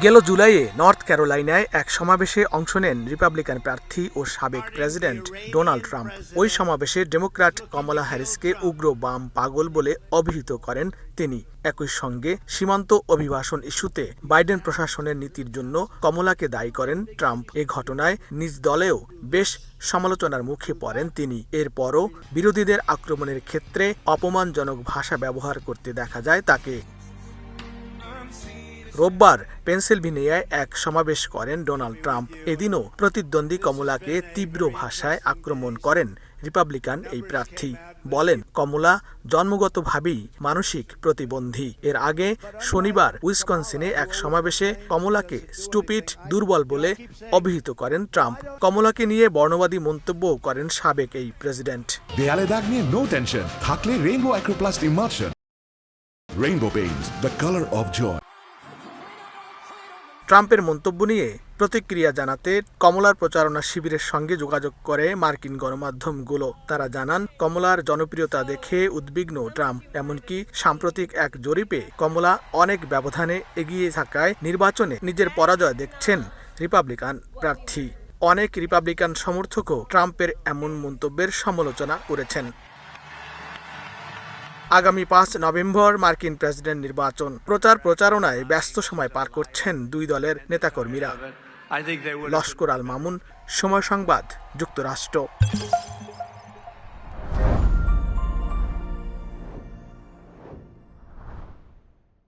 গেল জুলাইয়ে নর্থ ক্যারোলাইনায় এক সমাবেশে অংশ নেন রিপাবলিকান প্রার্থী ও সাবেক প্রেসিডেন্ট ডোনাল্ড ট্রাম্প। ওই সমাবেশে ডেমোক্র্যাট কমলা হ্যারিসকে উগ্র বাম পাগল বলে অভিহিত করেন তিনি। একই সঙ্গে সীমান্ত অভিবাসন ইস্যুতে বাইডেন প্রশাসনের নীতির জন্য কমলাকে দায়ী করেন ট্রাম্প। এ ঘটনায় নিজ দলেও বেশ সমালোচনার মুখে পড়েন তিনি। এরপরও বিরোধীদের আক্রমণের ক্ষেত্রে অপমানজনক ভাষা ব্যবহার করতে দেখা যায় তাকে। রোববার পেনসিলভেনিয়ায় এক সমাবেশ করেন ডোনাল্ড ট্রাম্প। এদিনও প্রতিদ্বন্দ্বী কমলাকে তীব্র ভাষায় আক্রমণ করেন রিপাবলিকান এই প্রার্থী। বলেন, কমলা জন্মগতভাবেই মানসিক প্রতিবন্ধী। এর আগে শনিবার উইসকনসিনে এক সমাবেশে কমলাকে স্টুপিড, দুর্বল বলে অভিহিত করেন ট্রাম্প। কমলাকে নিয়ে বর্ণবাদী মন্তব্যও করেন সাবেক এই প্রেসিডেন্ট। দেয়ালে দাগ নিয়ে নো টেনশন থাকলে rainbow acroplast emulsion rainbow paints the colour of joy ট্রাম্পের মন্তব্য নিয়ে প্রতিক্রিয়া জানাতে কমলার প্রচারণা শিবিরের সঙ্গে যোগাযোগ করে মার্কিন গণমাধ্যমগুলো। তারা জানান, কমলার জনপ্রিয়তা দেখে উদ্বিগ্ন ট্রাম্প। এমনকি সাম্প্রতিক এক জরিপে কমলা অনেক ব্যবধানে এগিয়ে থাকায় নির্বাচনে নিজের পরাজয় দেখছেন রিপাবলিকান প্রার্থী। অনেক রিপাবলিকান সমর্থকও ট্রাম্পের এমন মন্তব্যের সমালোচনা করেছেন। আগামী পাঁচ নভেম্বর মার্কিন প্রেসিডেন্ট নির্বাচন প্রচার প্রচারণায় ব্যস্ত সময় পার করছেন দুই দলের নেতাকর্মীরা. লস্কর আল মামুন সময় সংবাদ যুক্তরাষ্ট্র